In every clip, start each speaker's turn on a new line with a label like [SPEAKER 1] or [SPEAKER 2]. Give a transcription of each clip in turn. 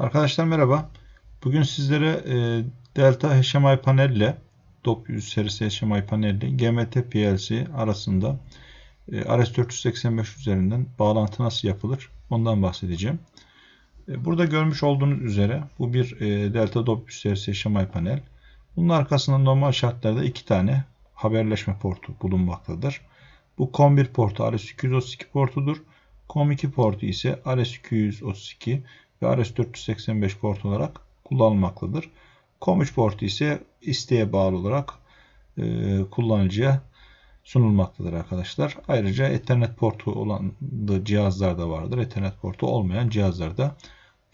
[SPEAKER 1] Arkadaşlar merhaba. Bugün sizlere e, Delta HMI panelle DOP100 serisi HMI panelle GMT PLC arasında e, RS485 üzerinden bağlantı nasıl yapılır ondan bahsedeceğim. E, burada görmüş olduğunuz üzere bu bir Delta DOP100 serisi HMI panel. Bunun arkasında normal şartlarda iki tane haberleşme portu bulunmaktadır. Bu COM1 portu RS232 portudur. COM2 portu ise RS232 ve RS485 port olarak kullanılmaktadır. COM3 portu ise isteğe bağlı olarak e, kullanıcıya sunulmaktadır arkadaşlar. Ayrıca Ethernet portu olan da vardır. Ethernet portu olmayan cihazlar da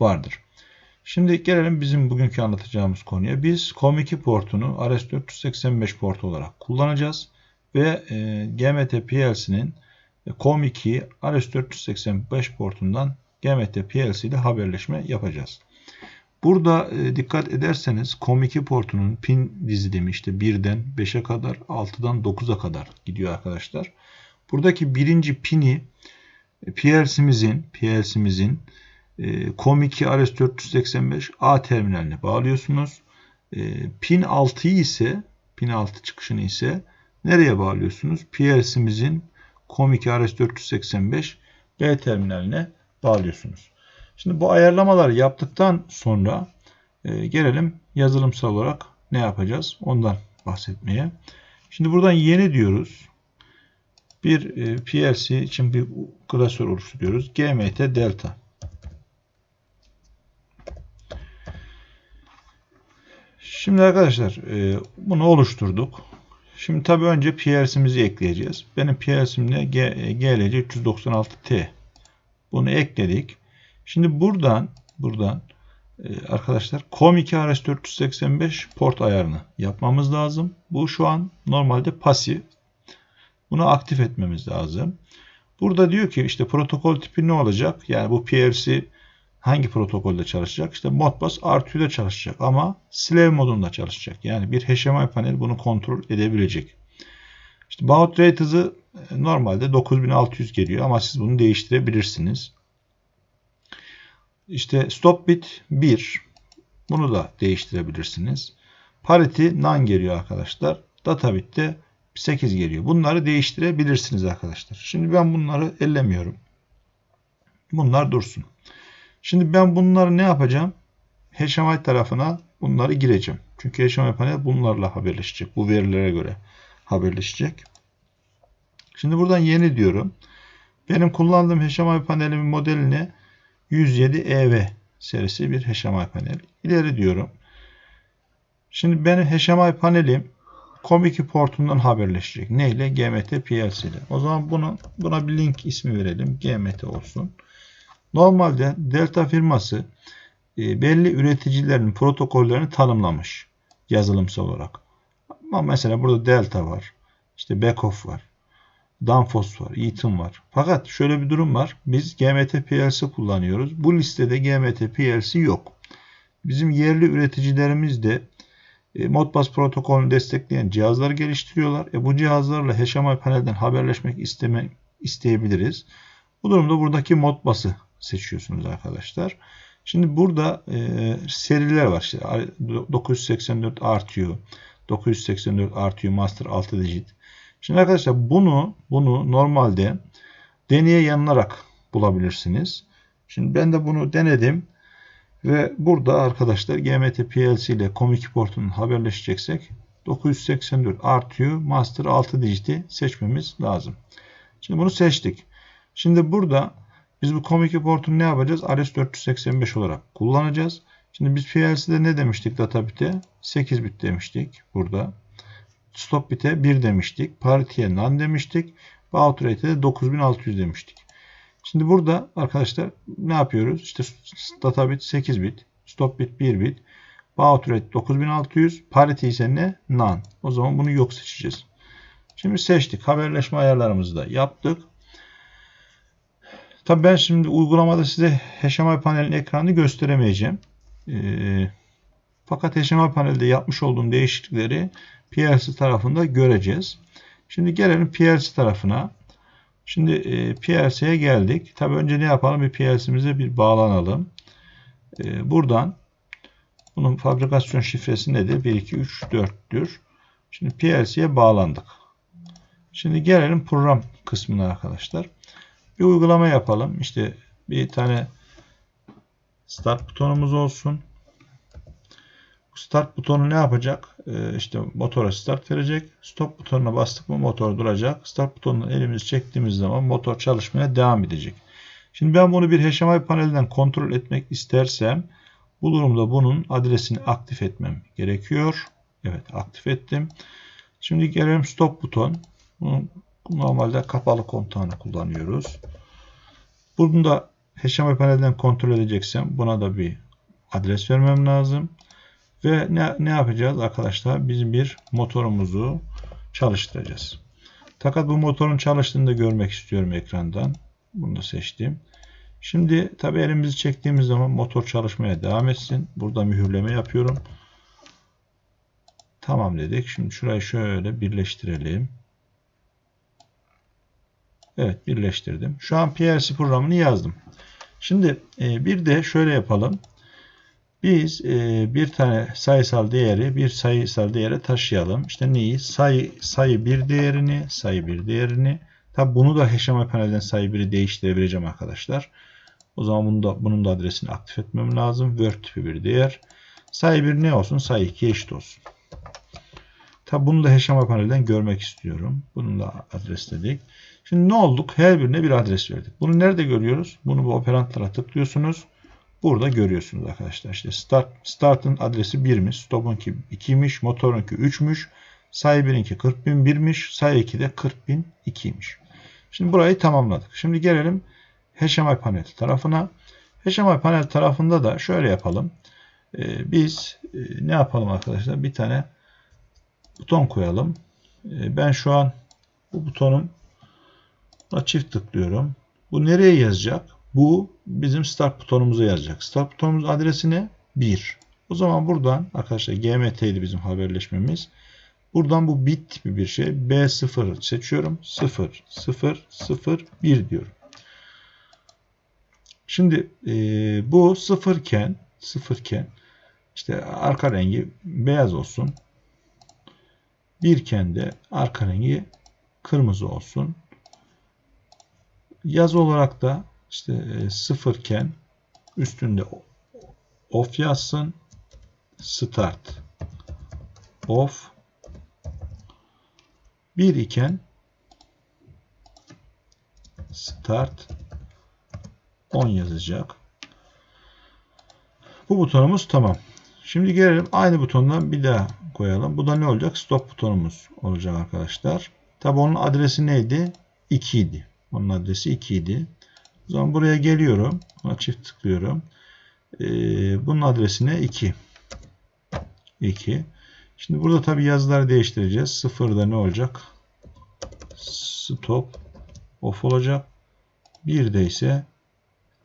[SPEAKER 1] vardır. Şimdi gelelim bizim bugünkü anlatacağımız konuya. Biz COM2 portunu RS485 portu olarak kullanacağız ve e, GMT PLC'nin COM2'yi RS485 portundan GMT PLC ile haberleşme yapacağız. Burada e, dikkat ederseniz COM2 portunun pin dizilimi işte 1'den 5'e kadar 6'dan 9'a kadar gidiyor arkadaşlar. Buradaki birinci pini e, PLC'mizin PLC'mizin e, COM2 RS485 A terminaline bağlıyorsunuz. E, pin 6'yı ise pin 6 çıkışını ise nereye bağlıyorsunuz? PLC'mizin COM2 RS485 B terminaline bağlıyorsunuz. Şimdi bu ayarlamaları yaptıktan sonra e, gelelim yazılımsal olarak ne yapacağız ondan bahsetmeye. Şimdi buradan yeni diyoruz. Bir e, PLC için bir klasör oluşturuyoruz. GMT delta. Şimdi arkadaşlar e, bunu oluşturduk. Şimdi tabi önce PLC'mizi ekleyeceğiz. Benim PLC'mde GLC 396T bunu ekledik. Şimdi buradan buradan e, arkadaşlar COM2 RS485 port ayarını yapmamız lazım. Bu şu an normalde pasif. Bunu aktif etmemiz lazım. Burada diyor ki işte protokol tipi ne olacak? Yani bu PLC hangi protokolde çalışacak? İşte Modbus R2'de çalışacak ama slave modunda çalışacak. Yani bir HMI panel bunu kontrol edebilecek. İşte baud rate hızı normalde 9600 geliyor ama siz bunu değiştirebilirsiniz. İşte stop bit 1. Bunu da değiştirebilirsiniz. Parity none geliyor arkadaşlar. Data bit de 8 geliyor. Bunları değiştirebilirsiniz arkadaşlar. Şimdi ben bunları ellemiyorum. Bunlar dursun. Şimdi ben bunları ne yapacağım? HMI tarafına bunları gireceğim. Çünkü HMI panel bunlarla haberleşecek. Bu verilere göre haberleşecek. Şimdi buradan yeni diyorum. Benim kullandığım HMI panelimin modelini 107 EV serisi bir HMI panel. İleri diyorum. Şimdi benim HMI panelim COM2 portundan haberleşecek. Ne ile? GMT PLC ile. O zaman bunu buna bir link ismi verelim. GMT olsun. Normalde Delta firması e, belli üreticilerin protokollerini tanımlamış yazılımsal olarak. Ama mesela burada Delta var. İşte Backoff var. Danfoss var, Eaton var. Fakat şöyle bir durum var. Biz GMT PLC kullanıyoruz. Bu listede GMT PLC yok. Bizim yerli üreticilerimiz de e, Modbus protokolünü destekleyen cihazlar geliştiriyorlar. E, bu cihazlarla HMI panelden haberleşmek isteme, isteyebiliriz. Bu durumda buradaki Modbus'ı seçiyorsunuz arkadaşlar. Şimdi burada e, seriler var. İşte 984 RTU, 984 RTU Master 6 digit, Şimdi arkadaşlar bunu bunu normalde deneye yanılarak bulabilirsiniz. Şimdi ben de bunu denedim. Ve burada arkadaşlar GMT PLC ile COM2 portunun haberleşeceksek 984 RTU Master 6 digiti seçmemiz lazım. Şimdi bunu seçtik. Şimdi burada biz bu COM2 portunu ne yapacağız? RS485 olarak kullanacağız. Şimdi biz PLC'de ne demiştik data bit'e? 8 bit demiştik burada. Stop bit'e 1 demiştik. Parity'ye none demiştik. Ve outrate'e de 9600 demiştik. Şimdi burada arkadaşlar ne yapıyoruz? İşte data bit 8 bit. Stop bit 1 bit. Baud rate 9600. Parity ise ne? None. O zaman bunu yok seçeceğiz. Şimdi seçtik. Haberleşme ayarlarımızı da yaptık. Tabi ben şimdi uygulamada size HMI panelin ekranını gösteremeyeceğim. Ee, fakat HMI panelde yapmış olduğum değişiklikleri PLC tarafında göreceğiz. Şimdi gelelim PLC tarafına. Şimdi e, PLC'ye geldik. Tabi önce ne yapalım? Bir PLC'mize bir bağlanalım. e, buradan bunun fabrikasyon şifresi nedir? 1, 2, 3, 4'tür. Şimdi PLC'ye bağlandık. Şimdi gelelim program kısmına arkadaşlar. Bir uygulama yapalım. İşte bir tane start butonumuz olsun. Start butonu ne yapacak? Ee, işte motora start verecek. Stop butonuna bastık mı motor duracak. Start butonunu elimizi çektiğimiz zaman motor çalışmaya devam edecek. Şimdi ben bunu bir HMI panelinden kontrol etmek istersem bu durumda bunun adresini aktif etmem gerekiyor. Evet aktif ettim. Şimdi gelelim stop buton. Bunu normalde kapalı kontağını kullanıyoruz. Bunu HMI panelden kontrol edeceksem buna da bir adres vermem lazım. Ve ne, ne yapacağız arkadaşlar? Biz bir motorumuzu çalıştıracağız. Fakat bu motorun çalıştığını da görmek istiyorum ekrandan. Bunu da seçtim. Şimdi tabi elimizi çektiğimiz zaman motor çalışmaya devam etsin. Burada mühürleme yapıyorum. Tamam dedik. Şimdi şurayı şöyle birleştirelim. Evet birleştirdim. Şu an PLC programını yazdım. Şimdi e, bir de şöyle yapalım. Biz e, bir tane sayısal değeri bir sayısal değere taşıyalım. İşte neyi? Sayı, sayı bir değerini, sayı bir değerini. Tabi bunu da HMI panelden sayı biri değiştirebileceğim arkadaşlar. O zaman bunu da, bunun da adresini aktif etmem lazım. Word tipi bir değer. Sayı bir ne olsun? Sayı 2 eşit olsun. Tabi bunu da HMI panelden görmek istiyorum. Bunun da adresledik. Şimdi ne olduk? Her birine bir adres verdik. Bunu nerede görüyoruz? Bunu bu operantlara tıklıyorsunuz. Burada görüyorsunuz arkadaşlar. İşte start, start'ın adresi 1'miş. Stop'unki 2'ymiş. Motorunki 3'müş. Sayı 1'inki 40.001'miş. Sayı 2 de 40.002'ymiş. Şimdi burayı tamamladık. Şimdi gelelim HMI panel tarafına. HMI panel tarafında da şöyle yapalım. Ee, biz e, ne yapalım arkadaşlar? Bir tane buton koyalım. Ee, ben şu an bu butonun çift tıklıyorum. Bu nereye yazacak? Bu bizim start butonumuza yazacak. Start butonumuz adresine 1. O zaman buradan arkadaşlar GMT idi bizim haberleşmemiz. Buradan bu bit tipi bir şey. B0 seçiyorum. 0, 0, 0, 1 diyorum. Şimdi e, bu sıfırken sıfırken işte arka rengi beyaz olsun. Birken de arka rengi kırmızı olsun. Yaz olarak da işte e, sıfırken üstünde off yazsın. Start off 1 iken start 10 yazacak. Bu butonumuz tamam. Şimdi gelelim aynı butondan bir daha koyalım. Bu da ne olacak? Stop butonumuz olacak arkadaşlar. Tabi onun adresi neydi? 2 idi. Onun adresi 2 idi. O zaman buraya geliyorum. Buna çift tıklıyorum. Ee, bunun adresine 2. 2. Şimdi burada tabi yazıları değiştireceğiz. Sıfırda ne olacak? Stop off olacak. 1'de ise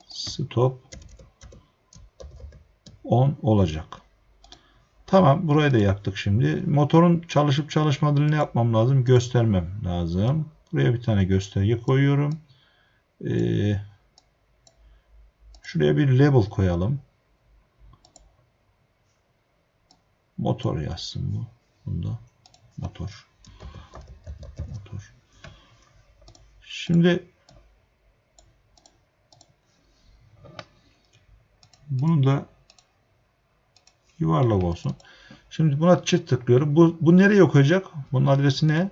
[SPEAKER 1] stop on olacak. Tamam burayı da yaptık şimdi. Motorun çalışıp çalışmadığını ne yapmam lazım? Göstermem lazım. Buraya bir tane gösterge koyuyorum. Ee, şuraya bir label koyalım. Motor yazsın bu. Bunda motor. Motor. Şimdi bunu da yuvarlak olsun. Şimdi buna çift tıklıyorum. Bu, bu nereye okuyacak? Bunun adresi ne?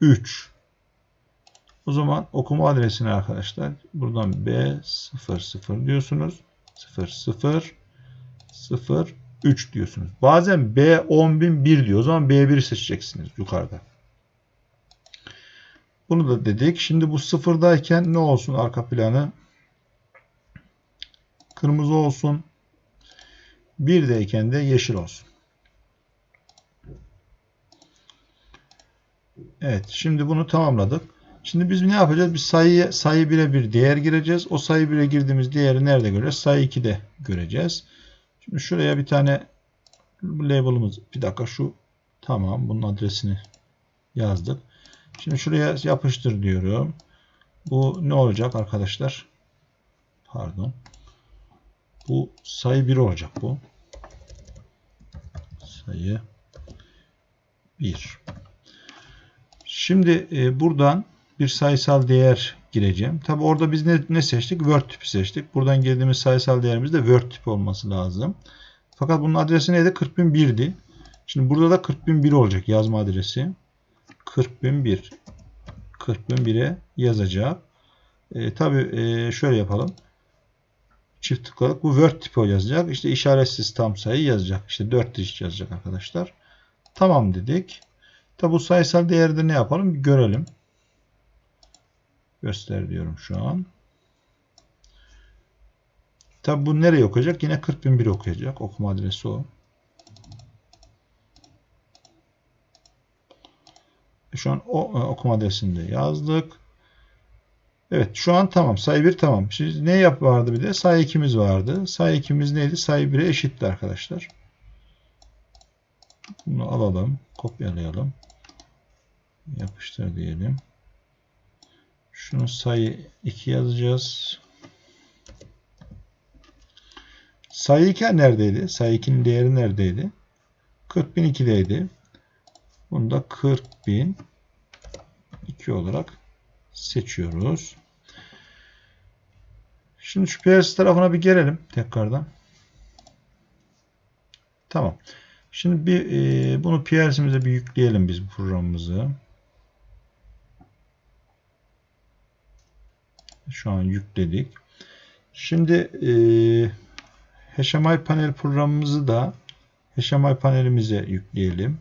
[SPEAKER 1] 3. O zaman okuma adresine arkadaşlar buradan B00 diyorsunuz. 00 0 3 diyorsunuz. Bazen B10001 diyor. O zaman B1 seçeceksiniz yukarıda. Bunu da dedik. Şimdi bu sıfırdayken ne olsun arka planı? Kırmızı olsun. Birdeyken de yeşil olsun. Evet. Şimdi bunu tamamladık. Şimdi biz ne yapacağız? Bir sayıya sayı 1'e bir değer gireceğiz. O sayı 1'e girdiğimiz değeri nerede göreceğiz? Sayı 2'de göreceğiz. Şimdi şuraya bir tane label'ımız bir dakika şu tamam bunun adresini yazdık. Şimdi şuraya yapıştır diyorum. Bu ne olacak arkadaşlar? Pardon. Bu sayı 1 olacak bu. Sayı 1. Şimdi e, buradan bir sayısal değer gireceğim. Tabi orada biz ne, ne seçtik? Word tipi seçtik. Buradan girdiğimiz sayısal değerimiz de Word tipi olması lazım. Fakat bunun adresi neydi? 40001'di. Şimdi burada da 40001 olacak yazma adresi. 40001 40001'e yazacak. E, Tabi e, şöyle yapalım. Çift tıkladık. Bu Word tipi yazacak. İşte işaretsiz tam sayı yazacak. İşte 4 dijiz yazacak arkadaşlar. Tamam dedik. Tabi bu sayısal değerde ne yapalım? Görelim. Göster diyorum şu an. Tabi bu nereye okuyacak? Yine 40001 okuyacak. Okuma adresi o. Şu an o e, okuma adresini de yazdık. Evet şu an tamam. Sayı 1 tamam. Şimdi ne yap vardı bir de? Sayı 2'miz vardı. Sayı 2'miz neydi? Sayı 1'e eşitti arkadaşlar. Bunu alalım. Kopyalayalım. Yapıştır diyelim. Şunu sayı 2 yazacağız. Sayı 2 neredeydi? Sayı 2'nin değeri neredeydi? 40.002'deydi. Bunu da 40.002 olarak seçiyoruz. Şimdi şu PS tarafına bir gelelim tekrardan. Tamam. Şimdi bir e, bunu PLC'mize bir yükleyelim biz bu programımızı. Şu an yükledik. Şimdi e, HMI panel programımızı da HMI panelimize yükleyelim.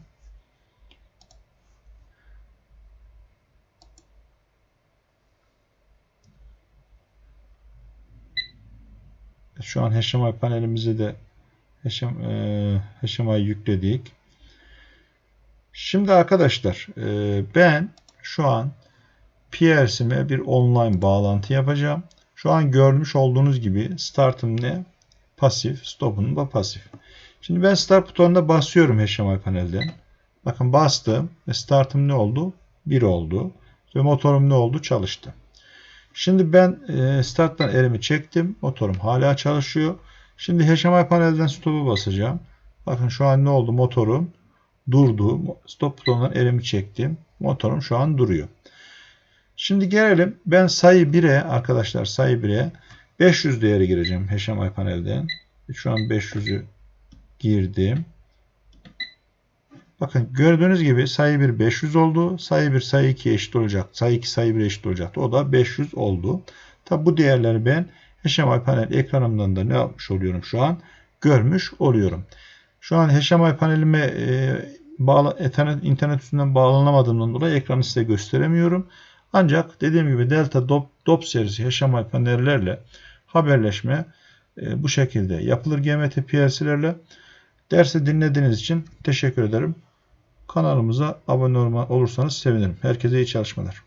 [SPEAKER 1] Şu an HMI panelimize de HMI yükledik. Şimdi arkadaşlar e, ben şu an PLC'me bir online bağlantı yapacağım. Şu an görmüş olduğunuz gibi startım ne? Pasif, stop'um da pasif. Şimdi ben start butonuna basıyorum HMI panelden. Bakın bastım ve startım ne oldu? 1 oldu. Ve motorum ne oldu? Çalıştı. Şimdi ben e, starttan elimi çektim. Motorum hala çalışıyor. Şimdi HMI panelden stop'u basacağım. Bakın şu an ne oldu? Motorum durdu. Stop butonundan elimi çektim. Motorum şu an duruyor. Şimdi gelelim. Ben sayı 1'e arkadaşlar sayı 1'e 500 değeri gireceğim HMI panelden. Şu an 500'ü girdim. Bakın gördüğünüz gibi sayı 1 500 oldu. Sayı 1 sayı 2 eşit olacak. Sayı 2 sayı 1 eşit olacaktı. O da 500 oldu. Tabi bu değerleri ben HMI panel ekranımdan da ne yapmış oluyorum şu an? Görmüş oluyorum. Şu an HMI panelime e, bağla, internet, internet üstünden bağlanamadığımdan dolayı ekranı size gösteremiyorum. Ancak dediğim gibi Delta DOP, DOP serisi HMI panellerle haberleşme e, bu şekilde yapılır GMT PLC'lerle. Dersi dinlediğiniz için teşekkür ederim. Kanalımıza abone olursanız sevinirim. Herkese iyi çalışmalar.